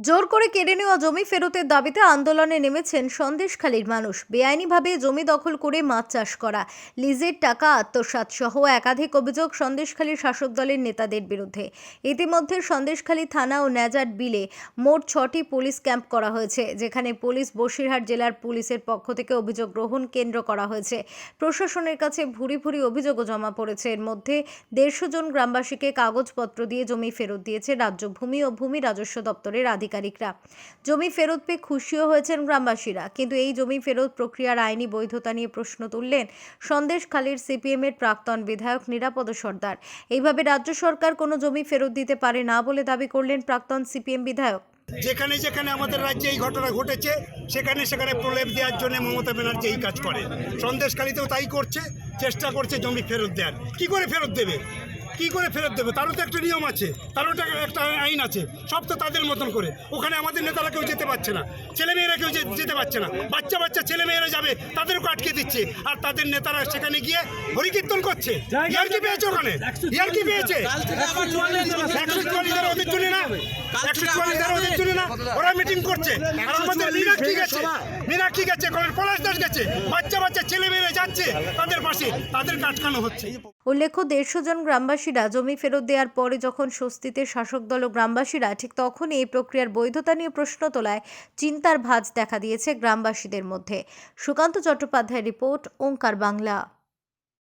জোর করে কেড়ে নেওয়া জমি ফেরতের দাবিতে আন্দোলনে নেমেছেন সন্দেশখালীর মানুষ। বেআইনিভাবে জমি দখল করে মাছ চাষ করা, লিজের টাকা আত্মসাৎ সহ একাধিক অভিযোগ সন্দেশখালীর শাসক দলের নেতাদের বিরুদ্ধে। ইতিমধ্যে সন্দেশখালী থানা ও ন্যাজার বিলে মোট ছটি পুলিশ ক্যাম্প করা হয়েছে, যেখানে পুলিশ বসিরহাট জেলার পুলিশের পক্ষ থেকে অভিযোগ গ্রহণ কেন্দ্র করা হয়েছে। প্রশাসনের কাছে ভুরি ভুরি অভিযোগও জমা পড়েছে। এর মধ্যে দেড়শো জন গ্রামবাসীকে কাগজপত্র দিয়ে জমি ফেরত দিয়েছে রাজ্য ভূমি ও ভূমি রাজস্ব দপ্তরের আধিকারিকরা। জমি ফেরত পেয়ে খুশিও হয়েছেন গ্রামবাসীরা। কিন্তু এই জমি ফেরত প্রক্রিয়ার আইনি বৈধতা নিয়ে প্রশ্ন তুললেন সন্দেশখালীর সিপিএমের প্রাক্তন বিধায়ক নিরাপদ সর্দার। এইভাবে রাজ্য সরকার কোনো জমি ফেরত দিতে পারে না বলে দাবি করলেন প্রাক্তন সিপিএম বিধায়ক। যেখানে যেখানে আমাদের রাজ্যে এই ঘটনা ঘটেছে, সেখানে সেখানে প্রলেপ দেওয়ার জন্য মমতা ব্যানার্জি এই কাজ করে। সন্দেশকারীতেও তাই করছে, চেষ্টা করছে জমি ফেরত দেওয়ার। কি করে ফেরত দেবে? কি করে ফেরত দেবে? তারও তো একটা নিয়ম আছে, তারও তো একটা আইন আছে, সব তো তাদের মতন করে। ওখানে আমাদের নেতারা কেউ যেতে পারছে না, ছেলেমেয়েরা কেউ যেতে পারছে না। বাচ্চা বাচ্চা ছেলেমেয়েরা যাবে, তাদেরকে আটকে দিচ্ছে, আর তাদের নেতারা সেখানে গিয়ে হরিকীর্তন করছে। ইয়ার কি পেয়েছে ওখানে? ইয়ার কি পেয়েছে? ওদের জন্য না? একশো চুয়াল্লিশ ওদের জন্য না? ওরা মিটিং করছে। আর আমাদের মীনাক্ষী গেছে। মীনাক্ষী গেছে পলাশ দাস গেছে। বাচ্চা বাচ্চা ছেলে মেয়েরা যাচ্ছে, তাদের পাশে তাদের কাটকানো হচ্ছে। উল্লেখ্য, দেড়শো জন গ্রামবাসীরা জমি ফেরত দেওয়ার পরে যখন স্বস্তিতে শাসক দল ও গ্রামবাসীরা ঠিক তখনই এই প্রক্রিয়ার বৈধতা নিয়ে প্রশ্ন তোলায়, চিন্তার ভাঁজ দেখা দিয়েছে গ্রামবাসীদের মধ্যে। সুকান্ত চট্টোপাধ্যায় রিপোর্ট, ওঙ্কার বাংলা।